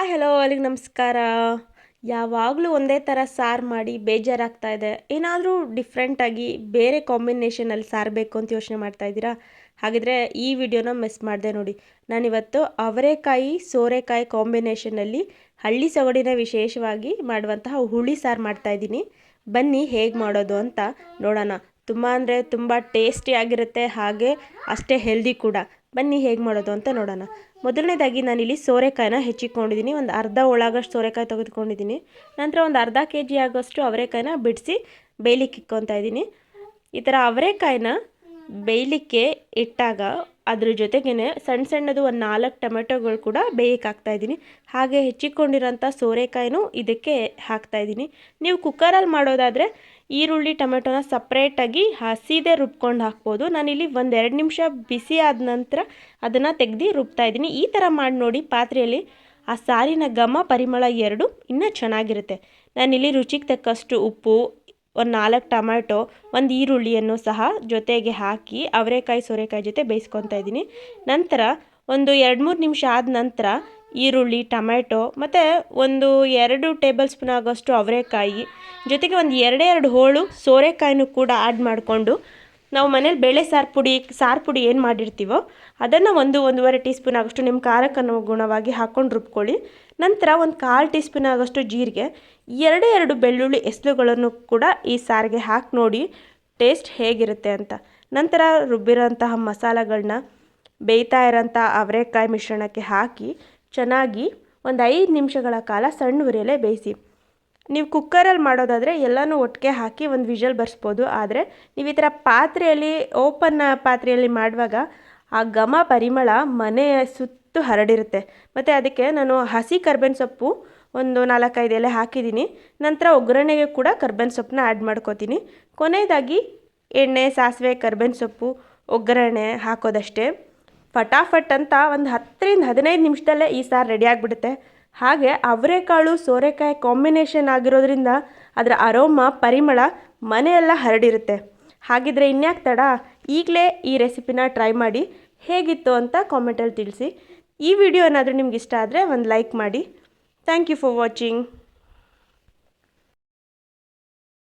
Hi hello ಅಲ್ಲಿಗೆ ನಮಸ್ಕಾರ. ಯಾವಾಗಲೂ ಒಂದೇ ಥರ ಸಾರು ಮಾಡಿ ಬೇಜಾರಾಗ್ತಾ ಇದೆ. ಏನಾದರೂ ಡಿಫ್ರೆಂಟಾಗಿ ಬೇರೆ ಕಾಂಬಿನೇಷನಲ್ಲಿ ಸಾರಬೇಕು ಅಂತ ಯೋಚನೆ ಮಾಡ್ತಾ ಇದ್ದೀರಾ? ಹಾಗಿದ್ರೆ ಈ ವಿಡಿಯೋನ ಮಿಸ್ ಮಾಡಿದೆ ನೋಡಿ. ನಾನಿವತ್ತು ಅವರೆಕಾಯಿ, ಸೋರೆಕಾಯಿ ಕಾಂಬಿನೇಷನಲ್ಲಿ ಹಳ್ಳಿ ಸೊಗಡಿನ ವಿಶೇಷವಾಗಿ ಮಾಡುವಂತಹ ಹುಳಿ ಸಾರು ಮಾಡ್ತಾ ಇದ್ದೀನಿ. ಬನ್ನಿ ಹೇಗೆ ಮಾಡೋದು ಅಂತ ನೋಡೋಣ. ತುಂಬ ಅಂದರೆ ತುಂಬ ಟೇಸ್ಟಿಯಾಗಿರುತ್ತೆ ಹಾಗೆ ಅಷ್ಟೇ ಹೆಲ್ದಿ ಕೂಡ. ಬನ್ನಿ ಹೇಗೆ ಮಾಡೋದು ಅಂತ ನೋಡೋಣ. ಮೊದಲನೇದಾಗಿ ನಾನಿಲ್ಲಿ ಸೋರೆಕಾಯಿನ ಹೆಚ್ಚಿಕೊಂಡಿದ್ದೀನಿ. ಒಂದು ಅರ್ಧ ಒಳಗಷ್ಟು ಸೋರೆಕಾಯಿ ತೆಗೆದುಕೊಂಡಿದ್ದೀನಿ. ನಂತರ ಒಂದು ಅರ್ಧ ಕೆ ಜಿ ಆಗೋಷ್ಟು ಅವರೆಕಾಯಿನ ಬಿಡಿಸಿ ಬೇಯಲಿಕ್ಕೆ ಇಕ್ಕೊತಾ ಇದ್ದೀನಿ. ಈ ಥರ ಅವರೆಕಾಯಿನ ಬೇಯಲಿಕ್ಕೆ ಇಟ್ಟಾಗ ಅದ್ರ ಜೊತೆಗೇ ಸಣ್ಣ ಸಣ್ಣದು ಒಂದು ನಾಲ್ಕು ಟೊಮೆಟೊಗಳು ಕೂಡ ಬೇಯಕ್ಕೆ ಇದ್ದೀನಿ. ಹಾಗೆ ಹೆಚ್ಚಿಕೊಂಡಿರೋಂಥ ಸೋರೆಕಾಯಿನೂ ಇದಕ್ಕೆ ಹಾಕ್ತಾ ಇದ್ದೀನಿ. ನೀವು ಕುಕ್ಕರಲ್ಲಿ ಮಾಡೋದಾದರೆ ಈರುಳ್ಳಿ, ಟೊಮೆಟೊನ ಸಪ್ರೇಟಾಗಿ ಹಸಿದೇ ರುಬ್ಕೊಂಡು ಹಾಕ್ಬೋದು. ನಾನಿಲ್ಲಿ ಒಂದೆರಡು ನಿಮಿಷ ಬಿಸಿ ಆದ ನಂತರ ಅದನ್ನು ತೆಗೆದು ರುಬ್ತಾ ಇದ್ದೀನಿ. ಈ ಥರ ಮಾಡಿ ನೋಡಿ ಪಾತ್ರೆಯಲ್ಲಿ ಆ ಸಾರಿನ ಘಮ ಪರಿಮಳ ಎರಡು ಇನ್ನೂ ಚೆನ್ನಾಗಿರುತ್ತೆ. ನಾನಿಲ್ಲಿ ರುಚಿಗೆ ತಕ್ಕಷ್ಟು ಉಪ್ಪು ಒಂದು ನಾಲ್ಕು ಟೊಮ್ಯಾಟೊ ಒಂದು ಈರುಳ್ಳಿಯನ್ನು ಸಹ ಜೊತೆಗೆ ಹಾಕಿ ಅವರೆಕಾಯಿ, ಸೋರೆಕಾಯಿ ಜೊತೆ ಬೇಯಿಸ್ಕೊತಾ ಇದ್ದೀನಿ. ನಂತರ ಒಂದು ಎರಡು ಮೂರು ನಿಮಿಷ ಆದ ನಂತರ ಈರುಳ್ಳಿ ಟೊಮ್ಯಾಟೊ ಮತ್ತು ಒಂದು ಎರಡು ಟೇಬಲ್ ಸ್ಪೂನ್ ಆಗೋಷ್ಟು ಅವರೆಕಾಯಿ ಜೊತೆಗೆ ಒಂದು ಎರಡೇ ಎರಡು ಹೋಳು ಸೋರೆಕಾಯಿನೂ ಕೂಡ ಆ್ಯಡ್ ಮಾಡಿಕೊಂಡು ನಾವು ಮನೇಲಿ ಬೇಳೆ ಸಾರು ಪುಡಿ ಸಾರು ಪುಡಿ ಏನು ಮಾಡಿರ್ತೀವೋ ಅದನ್ನು ಒಂದು ಒಂದೂವರೆ ಟೀ ಸ್ಪೂನ್ ಆಗೋಷ್ಟು ನಿಮ್ಮ ಖಾರಕ್ಕೆ ಅನುಗುಣವಾಗಿ ಹಾಕ್ಕೊಂಡು ರುಬ್ಕೊಳ್ಳಿ. ನಂತರ ಒಂದು ಕಾಲು ಟೀ ಸ್ಪೂನ್ ಆಗೋಷ್ಟು ಜೀರಿಗೆ, ಎರಡೇ ಎರಡು ಬೆಳ್ಳುಳ್ಳಿ ಎಸ್ಲುಗಳನ್ನು ಕೂಡ ಈ ಸಾರಿಗೆ ಹಾಕಿ ನೋಡಿ ಟೇಸ್ಟ್ ಹೇಗಿರುತ್ತೆ ಅಂತ. ನಂತರ ರುಬ್ಬಿರೋಂತಹ ಮಸಾಲೆಗಳನ್ನ ಬೇಯ್ತಾ ಇರೋಂಥ ಅವರೆಕಾಯಿ ಮಿಶ್ರಣಕ್ಕೆ ಹಾಕಿ ಚೆನ್ನಾಗಿ ಒಂದು ಐದು ನಿಮಿಷಗಳ ಕಾಲ ಸಣ್ಣ ಉರಿಯಲ್ಲೇ ಬೇಯಿಸಿ. ನೀವು ಕುಕ್ಕರಲ್ಲಿ ಮಾಡೋದಾದರೆ ಎಲ್ಲನೂ ಒಟ್ಟಿಗೆ ಹಾಕಿ ಒಂದು ವಿಷಲ್ ಬರ್ಸ್ಬೋದು. ಆದರೆ ನೀವು ಈ ಥರ ಪಾತ್ರೆಯಲ್ಲಿ ಓಪನ್ ಪಾತ್ರೆಯಲ್ಲಿ ಮಾಡುವಾಗ ಆ ಘಮ ಪರಿಮಳ ಮನೆಯ ಸುತ್ತು ಹರಡಿರುತ್ತೆ. ಮತ್ತು ಅದಕ್ಕೆ ನಾನು ಹಸಿ ಕರ್ಬೇವಿನ ಸೊಪ್ಪು ಒಂದು ನಾಲ್ಕೈದು ಎಲೆ ಹಾಕಿದ್ದೀನಿ. ನಂತರ ಒಗ್ಗರಣೆಗೆ ಕೂಡ ಕರ್ಬೇವಿನ ಸೊಪ್ಪನ್ನ ಆ್ಯಡ್ ಮಾಡ್ಕೋತೀನಿ. ಕೊನೆಯದಾಗಿ ಎಣ್ಣೆ, ಸಾಸಿವೆ, ಕರ್ಬೇವಿನ ಸೊಪ್ಪು, ಒಗ್ಗರಣೆ ಹಾಕೋದಷ್ಟೇ. ಫಟಾಫಟ್ ಅಂತ ಒಂದು ಹತ್ತರಿಂದ ಹದಿನೈದು ನಿಮಿಷದಲ್ಲೇ ಈ ಸಾರು ರೆಡಿ ಆಗಿಬಿಡುತ್ತೆ. ಹಾಗೆ ಅವರೆಕಾಳು ಸೋರೆಕಾಯಿ ಕಾಂಬಿನೇಷನ್ ಆಗಿರೋದ್ರಿಂದ ಅದರ ಅರೋಮ ಪರಿಮಳ ಮನೆಯೆಲ್ಲ ಹರಡಿರುತ್ತೆ. ಹಾಗಿದ್ರೆ ಇನ್ಯಾಕೆ ತಡ? ಈಗಲೇ ಈ ರೆಸಿಪಿನ ಟ್ರೈ ಮಾಡಿ ಹೇಗಿತ್ತು ಅಂತ ಕಾಮೆಂಟಲ್ಲಿ ತಿಳಿಸಿ. ಈ ವಿಡಿಯೋ ಏನಾದರೂ ನಿಮ್ಗೆ ಇಷ್ಟ ಆದರೆ ಒಂದು ಲೈಕ್ ಮಾಡಿ. Thank you for watching